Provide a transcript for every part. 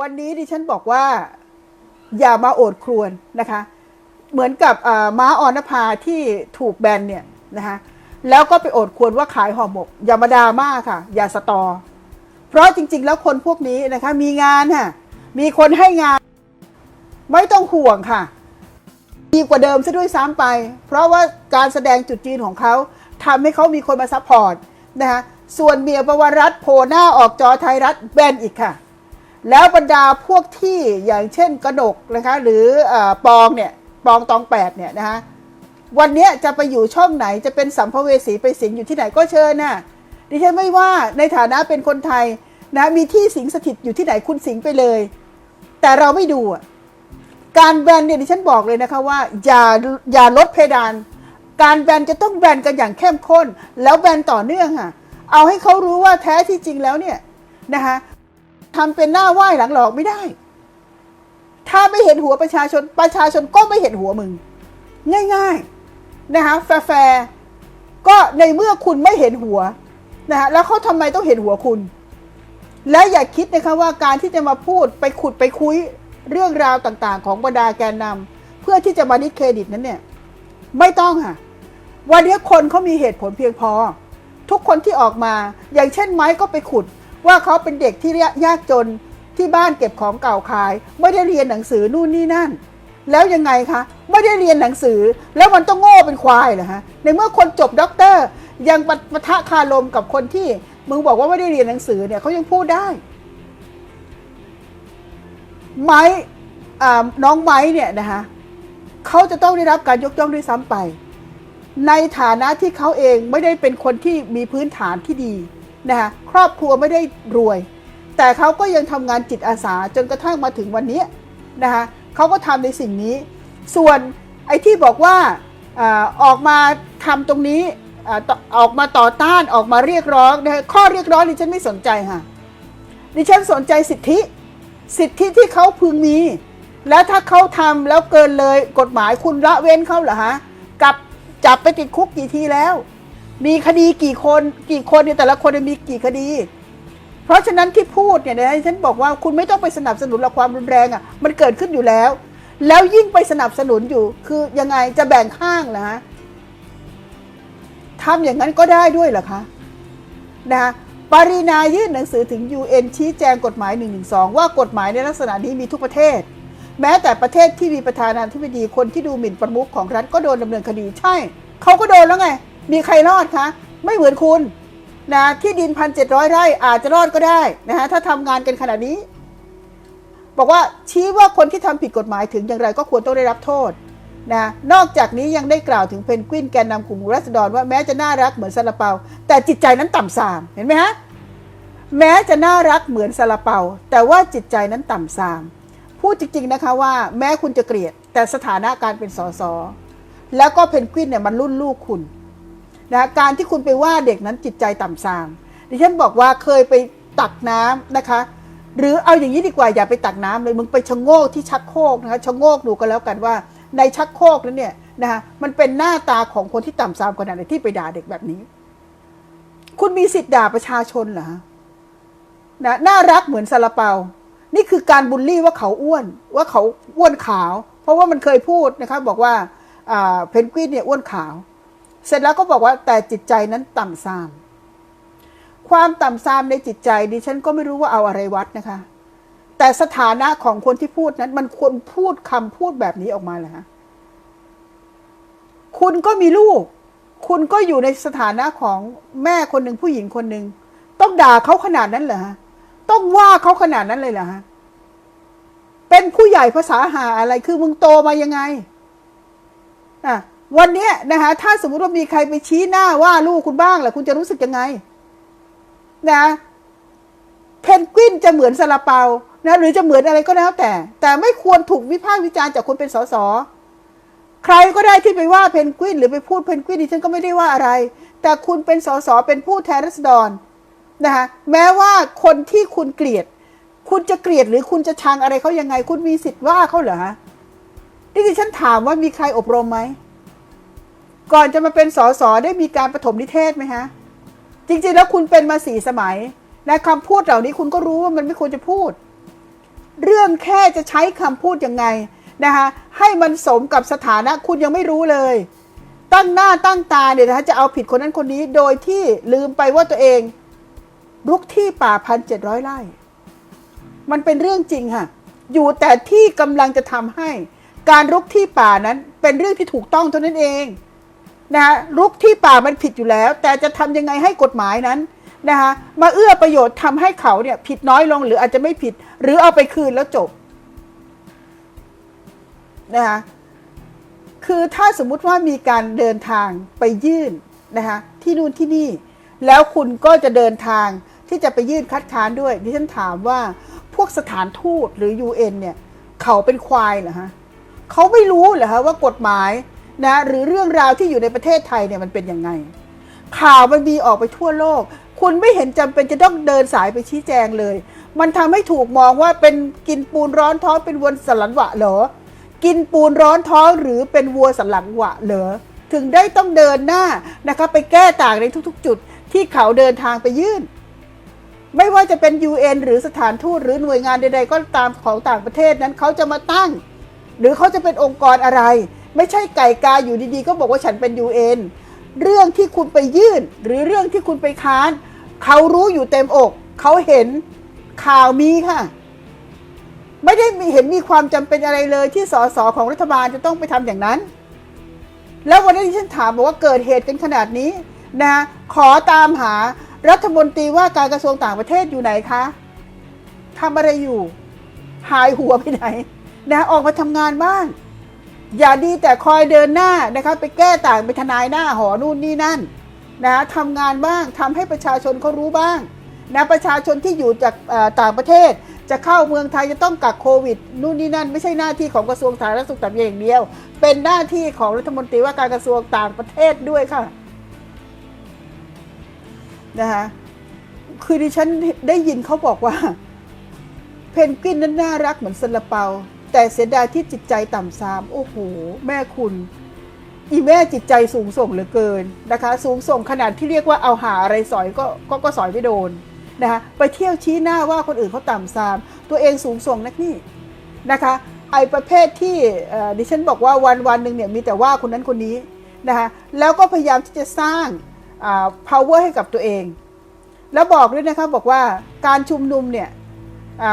วันนี้ดิฉันบอกว่าอย่ามาโอดครวญนะคะ เหมือนกับม้าออนภาที่ถูกแบนเนี่ยนะคะแล้วก็ไปโอดครวญว่าขายห่อหมก อย่ามาดราม่าค่ะ อย่าสตอ เพราะจริง ๆ แล้วคนพวกนี้นะคะ มีงานค่ะมีคนให้งาน ไม่ต้องห่วงค่ะ ดีกว่าเดิมซะด้วยซ้ำไป เพราะว่าการแสดงจุดจีนของเขาทำให้เขามีคนมาซัพพอร์ตนะคะส่วนเมียประวรัตน์โผล่หน้าออกจอไทยรัฐแบนอีกค่ะ แล้วบรรดาพวกที่อย่างเช่นกระหนกนะคะหรืออปองเนี่ยปองตองแปดเนี่ยนะคะวันนี้จะไปอยู่ช่องไหนจะเป็นสัมภเวสีไปสิงอยู่ที่ไหนก็เชิญน่ะดิฉันไม่ว่าในฐานะเป็นคนไทยนะมีที่สิงสถิตอยู่ที่ไหนคุณสิงไปเลย แต่เราไม่ดูการแบนเนี่ยดิฉันบอกเลยนะคะว่าอย่าอย่าลดเพดาน การแบนจะต้องแบนกันอย่างเข้มข้น แล้วแบนต่อเนื่องค่ะเอาให้เขารู้ว่าแท้ที่จริงแล้วเนี่ยนะคะ ทำเป็นหน้าไหว้หลังหลอกไม่ได้ ถ้าไม่เห็นหัวประชาชนประชาชนก็ไม่เห็นหัวมึง ง่ายๆนะคะแฟร์ก็ในเมื่อคุณไม่เห็นหัวนะคะแล้วเขาทำไมต้องเห็นหัวคุณ และอย่าคิดนะคะว่าการที่จะมาพูดไปขุดไปคุยเรื่องราวต่างๆ ของบรรดาแกนนำเพื่อที่จะมาดิสเครดิตนั้นเนี่ยไม่ต้องค่ะ วันนี้คนเขามีเหตุผลเพียงพอ ทุกคนที่ออกมาอย่างเช่นไม้ก็ไปขุด ว่าเขาเป็นเด็กที่ยากจนที่บ้านเก็บของเก่าขาย ไม่ได้เรียนหนังสือนู่นนี่นั่น แล้วยังไงคะไม่ได้เรียนหนังสือ แล้วมันต้องโง่เป็นควายเหรอฮะในเมื่อคนจบด็อกเตอร์ ยังปะปะทะคารมกับคนที่มึงบอกว่าไม่ได้เรียนหนังสือเนี่ยเขายังพูดได้ไม้อ่าน้องไม้เนี่ยนะคะเขาจะต้องได้รับการยกย่องด้วยซ้ำไป ในฐานะที่เขาเองไม่ได้เป็นคนที่มีพื้นฐานที่ดี นะคะครอบครัวไม่ได้รวย แต่เขาก็ยังทำงานจิตอาสาจนกระทั่งมาถึงวันนี้นะคะเขาก็ทำในสิ่งนี้ ส่วนไอ้ที่บอกว่าออกมาทำตรงนี้ออออกมาต่อต้านออกมาเรียกร้องนะคะข้อเรียกร้องดิฉันไม่สนใจค่ะดิฉันสนใจสิทธิ สิทธิที่เขาพึงมี แล้วถ้าเขาทำแล้วเกินเลยกฎหมายคุณละเว้นเขาเหรอฮะกับจับไปติดคุกกี่ทีแล้ว มีคดีกี่คนกี่คนเนี่ยแต่ละคนมีกี่คดี เพราะฉะนั้นที่พูดเนี่ยนะฉันบอกว่าคุณไม่ต้องไปสนับสนุนหรอกความรุนแรงอะ มันเกิดขึ้นอยู่แล้ว แล้วยิ่งไปสนับสนุนอยู่ คือยังไงจะแบ่งข้างเหรอฮะทำอย่างนั้นก็ได้ด้วยเหรอคะนะคะปรินายื่นหนังสือถึง UN ชี้แจงกฎหมาย 112 ว่ากฎหมายในลักษณะนี้มีทุกประเทศ แม้แต่ประเทศที่มีประธานาธิบดีคนที่ดูหมิ่นประมุขของรัฐก็โดนดำเนินคดีใช่ เขาก็โดนแล้วไง มีใครรอดคะไม่เหมือนคุณนะที่ดินพันเจ็ดร้อยไร่อาจจะรอดก็ได้นะฮะถ้าทำงานกันขนาดนี้ บอกว่าชี้ว่าคนที่ทำผิดกฎหมายถึงอย่างไรก็ควรต้องได้รับโทษนะนอกจากนี้ยังได้กล่าวถึงเพนกวินแกนนำกลุ่มรัษฎรว่าแม้จะน่ารักเหมือนซาลาเปา แต่จิตใจนั้นต่ำทรามเห็นไหมฮะแม้จะน่ารักเหมือนซาลาเปา แต่ว่าจิตใจนั้นต่ำทรามพูดจริงๆนะคะว่าแม้คุณจะเกลียดแต่สถานะการเป็นสสแล้วก็เพนกวินเนี่ยมันรุ่นลูกคุณ นะการที่คุณไปว่าเด็กนั้นจิตใจต่ำทรามดิฉันบอกว่าเคยไปตักน้ำนะคะ หรือเอาอย่างนี้ดีกว่าอย่าไปตักน้ำเลยมึงไปชะโงกที่ชักโครกนะคะชะโงกดูก็แล้วกันว่า ในชักโครกนั้นเนี่ยนะคะมันเป็นหน้าตาของคนที่ต่ำทรามขนาดไหนที่ไปด่าเด็กแบบนี้ คุณมีสิทธิ์ด่าประชาชนเหรอฮะนะน่ารักเหมือนซาลาเปา นี่คือการบูลลี่ว่าเขาอ้วน ว่าเขาอ้วนขาว เพราะว่ามันเคยพูดนะคะบอกว่าเพนกวินเนี่ยอ้วนขาว เสร็จแล้วก็บอกว่าแต่จิตใจนั้นต่ำทราม ความต่ำทรามในจิตใจดิฉันก็ไม่รู้ว่าเอาอะไรวัดนะคะ แต่สถานะของคนที่พูดนั้น มันควรพูดคำพูดแบบนี้ออกมาเหรอฮะคุณก็มีลูก คุณก็อยู่ในสถานะของแม่คนหนึ่งผู้หญิงคนหนึ่งต้องด่าเขาขนาดนั้นเหรอฮะต้องว่าเขาขนาดนั้นเลยเหรอฮะเป็นผู้ใหญ่ภาษาหาอะไรคือมึงโตมายังไงอะ วันนี้นะคะถ้าสมมุติว่ามีใครไปชี้หน้าว่าลูกคุณบ้างล่ะคุณจะรู้สึกยังไง นะเพนกวินจะเหมือนซาลาเปานะหรือจะเหมือนอะไรก็แล้วแต่ แต่ไม่ควรถูกวิพากษ์วิจารณ์จากคนเป็นสสใครก็ได้ที่ไปว่าเพนกวินหรือไปพูดเพนกวินดิฉันก็ไม่ได้ว่าอะไร แต่คุณเป็นสสเป็นผู้แทนรัษฎรนะคะแม้ว่าคนที่คุณเกลียด คุณจะเกลียดหรือคุณจะชังอะไรเขายังไง คุณมีสิทธิ์ว่าเขาเหรอฮะนี่ดิฉันถามว่ามีใครอบรมไหม ก่อนจะมาเป็นสสได้มีการประถมนิเทศไหมฮะ จริงๆแล้วคุณเป็นมาสี่สมัยนะคำพูดเหล่านี้คุณก็รู้ว่ามันไม่ควรจะพูด เรื่องแค่จะใช้คำพูดยังไงนะคะให้มันสมกับสถานะคุณยังไม่รู้เลย ตั้งหน้าตั้งตาเนี่ยนะคะจะเอาผิดคนนั้นคนนี้โดยที่ลืมไปว่าตัวเองรุกที่ป่าพันเจ็ดร้อยไร่ มันเป็นเรื่องจริงค่ะ อยู่แต่ที่กำลังจะทำให้การรุกที่ป่านั้นเป็นเรื่องที่ถูกต้องเท่านั้นเอง นะคะรุกที่ป่ามันผิดอยู่แล้ว แต่จะทำยังไงให้กฎหมายนั้นนะคะมาเอื้อประโยชน์ทำให้เขาเนี่ยผิดน้อยลงหรืออาจจะไม่ผิด หรือเอาไปคืนแล้วจบนะคะคือถ้าสมมุติว่ามีการเดินทางไปยื่นนะคะที่นู่นที่นี่ แล้วคุณก็จะเดินทางที่จะไปยื่นคัดค้านด้วยดิฉันถามว่าพวกสถานทูตหรือ UN เนี่ย เขาเป็นควายเหรอฮะเขาไม่รู้เหรอฮะว่ากฎหมาย นะหรือเรื่องราวที่อยู่ในประเทศไทยเนี่ยมันเป็นยังไง ข่าวมันมีออกไปทั่วโลก คุณไม่เห็นจำเป็นจะต้องเดินสายไปชี้แจงเลย มันทำให้ถูกมองว่าเป็นกินปูนร้อนท้องเป็นวัวสันหลังหวะเหรอ กินปูนร้อนท้องหรือเป็นวัวสันหลังหวะเหรอถึงได้ต้องเดินหน้านะคะไปแก้ต่างในทุกๆ จุดที่เขาเดินทางไปยื่น ไม่ว่าจะเป็น UN หรือสถานทูตหรือหน่วยงานใดๆ ก็ตามของต่างประเทศนั้นเขาจะมาตั้ง หรือเขาจะเป็นองค์กรอะไร ไม่ใช่ไก่กาอยู่ดีๆ ก็บอกว่าฉันเป็น UN เรื่องที่คุณไปยื่น หรือเรื่องที่คุณไปค้าน เขารู้อยู่เต็มอก เขาเห็นข่าวมีค่ะ ไม่ได้มีเห็นมีความจำเป็นอะไรเลย ที่สสของรัฐบาลจะต้องไปทำอย่างนั้น แล้ววันนี้ที่ฉันถามบอกว่าเกิดเหตุกันขนาดนี้นะขอตามหารัฐมนตรีว่าการกระทรวงต่างประเทศอยู่ไหนคะทำอะไรอยู่ หายหัวไปไหนนะออกมาทำงานบ้าง อย่าดีแต่คอยเดินหน้านะคะไปแก้ต่างไปทนายหน้าหอนู่นนี่นั่นนะทำงานบ้างทำให้ประชาชนเขารู้บ้างนะประชาชนที่อยู่จากต่างประเทศ จะเข้าเมืองไทยจะต้องกักโควิดนู่นนี่นั่น ไม่ใช่หน้าที่ของกระทรวงสาธารณสุขแต่เพียงอย่างเดียว เป็นหน้าที่ของรัฐมนตรีว่าการกระทรวงต่างประเทศด้วยค่ะนะคะคือดิฉันได้ยินเขาบอกว่า เพนกวินนั้นน่ารักเหมือนซาลาเปา แต่เสียดายที่จิตใจต่ำซามโอ้โห แม่คุณ อีแม่จิตใจสูงส่งเหลือเกินนะคะ สูงส่งขนาดที่เรียกว่าเอาหาอะไรสอยก็ก็ก็สอยไม่โดนนะคะไปเที่ยวชี้หน้าว่าคนอื่นเขาต่ำซาม ตัวเองสูงส่งนักนี่นะคะไอประเภทที่เอ่อดิฉันบอกว่าวันวันหนึ่งเนี่ยมีแต่ว่าคนนั้นคนนี้นะคะแล้วก็พยายามที่จะสร้าง power ให้กับตัวเอง แล้วบอกด้วยนะคะบอกว่าการชุมนุมเนี่ย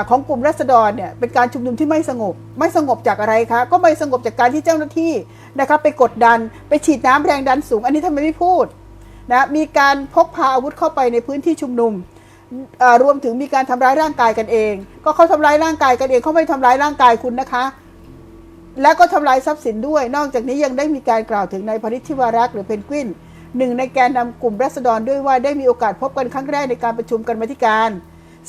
ของกลุ่มรัษฎรเนี่ยเป็นการชุมนุมที่ไม่สงบ ไม่สงบจากอะไรคะก็ไม่สงบจากการที่เจ้าหน้าที่นะคะไปกดดันไปฉีดน้ำแรงดันสูง อันนี้ทำไมไม่พูดนะมีการพกพาอาวุธเข้าไปในพื้นที่ชุมนุมรวมถึงมีการทำร้ายร่างกายกันเอง ก็เขาทำร้ายร่างกายกันเองเขาไม่ทำร้ายร่างกายคุณนะคะ แล้วก็ทำลายทรัพย์สินด้วย นอกจากนี้ยังได้มีการกล่าวถึงนายพริธิวารักษ์หรือเพนกวินหนึ่งในแกนนำกลุ่มรัษฎรด้วยว่าได้มีโอกาสพบกันครั้งแรกในการประชุมกันมาธิการ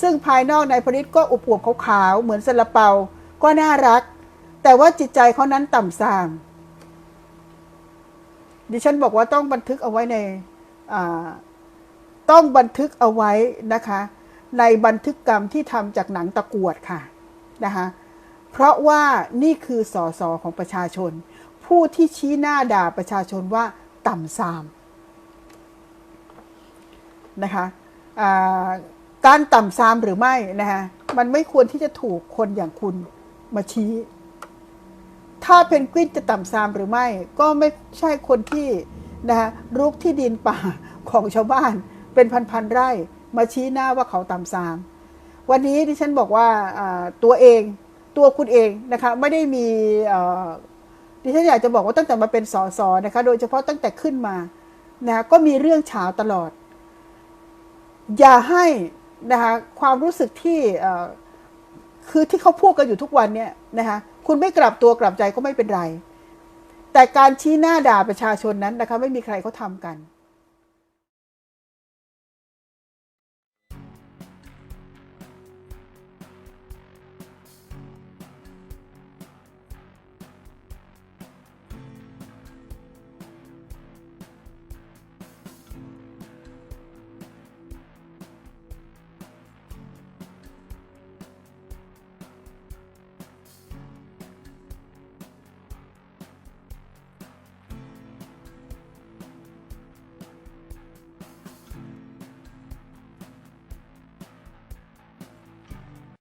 ซึ่งภายนอกนายพริทก็อุบอวบขาวๆเหมือนซาลาเปา ก็น่ารัก แต่ว่าจิตใจเขานั้นต่ำทรามดิฉันบอกว่าต้องบันทึกเอาไว้ในต้องบันทึกเอาไว้นะคะ ในบันทึกกรรมที่ทำจากหนังตะกวดค่ะนะคะเพราะว่านี่คือสอสอของประชาชน ผู้ที่ชี้หน้าด่าประชาชนว่าต่ำซามนะคะอ่า การต่ำซามหรือไม่นะคะมันไม่ควรที่จะถูกคนอย่างคุณมาชี้ ถ้าเพนกวินจะต่ำซามหรือไม่ ก็ไม่ใช่คนที่นะคะรุกที่ดินป่าของชาวบ้าน เป็นพันๆไร่มาชี้หน้าว่าเขาต่ำซาม วันนี้ที่ฉันบอกว่าตัวเองตัวคุณเองนะคะไม่ได้มีเอ่อดิฉันอยากจะบอกว่าตั้งแต่มาเป็นสสนะคะโดยเฉพาะตั้งแต่ขึ้นมานะก็มีเรื่องเฉาตลอด อย่าให้ นะคะความรู้สึกที่คือที่เขาพูดกันอยู่ทุกวันเนี่ยนะคะคุณไม่กลับตัวกลับใจก็ไม่เป็นไร แต่การชี้หน้าด่าประชาชนนั้นนะคะไม่มีใครเขาทำกัน